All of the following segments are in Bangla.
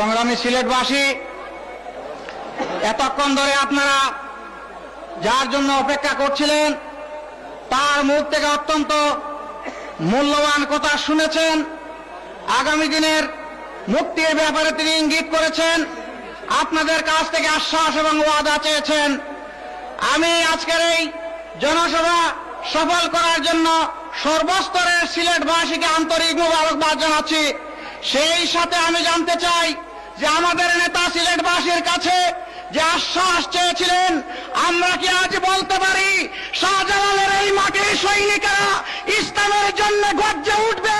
সংগ্রামী সিলেটবাসী, এতক্ষণ ধরে আপনারা যার জন্য অপেক্ষা করছিলেন, তার মুখ থেকে অত্যন্ত মূল্যবান কথা শুনেছেন। আগামী দিনের মুক্তির ব্যাপারে তিনি ইঙ্গিত করেছেন। আপনাদের কাছ থেকে আশ্বাস এবং ওয়াদা চেয়েছেন। আমি আজকের এই জনসভা সফল করার জন্য সর্বস্তরের সিলেটবাসীকে আন্তরিক মোবারকবাদ জানাচ্ছি। সেই সাথে আমি জানতে চাই যে আমাদের নেতা সিলেটবাসীর কাছে যে আশ্বাস চেয়েছিলেন, আমরা কি আজ বলতে পারি, শাহজালালের এই মাটির সৈনিকেরা ইসলামের জন্য গর্জে উঠবে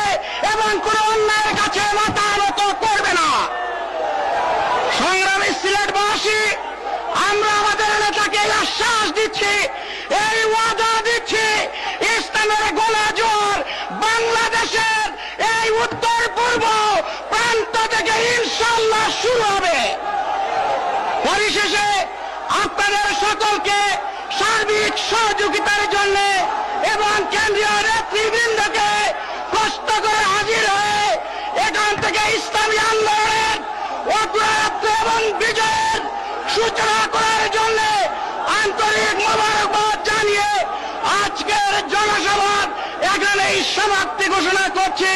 এবং কোন অন্যায়ের কাছে মাথা নত করবে না? সংগ্রামী সিলেটবাসী, আমরা আমাদের নেতাকে আশ্বাস দিচ্ছি, এই ওয়াদা দিচ্ছি ইসলামের গোলা জোর বাংলাদেশের এই উত্তর পূর্ব প্রান্ত থেকে ইনশাল্লাহ শুরু হবে। পরিশেষে আপনাদের সকলকে সার্বিক সহযোগিতার জন্য এবং কেন্দ্রীয় নেতৃবৃন্দকে কষ্ট করে হাজির হয়ে এখান থেকে ইসলামী আন্দোলনের অগ্রয়াত্র এবং বিজয়ের সূচনা করার জন্য আন্তরিক মোবারকবাদ জানিয়ে আজকের জনসভার সমাপ্তি ঘোষণা করছি।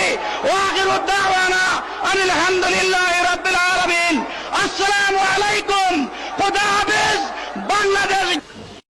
ও আগের উদ্দাওয়ানা আলহামদুলিল্লাহ রবিল আলমিন। আসসালামু আলাইকুম। খোদা হাফেজ। বাংলাদেশ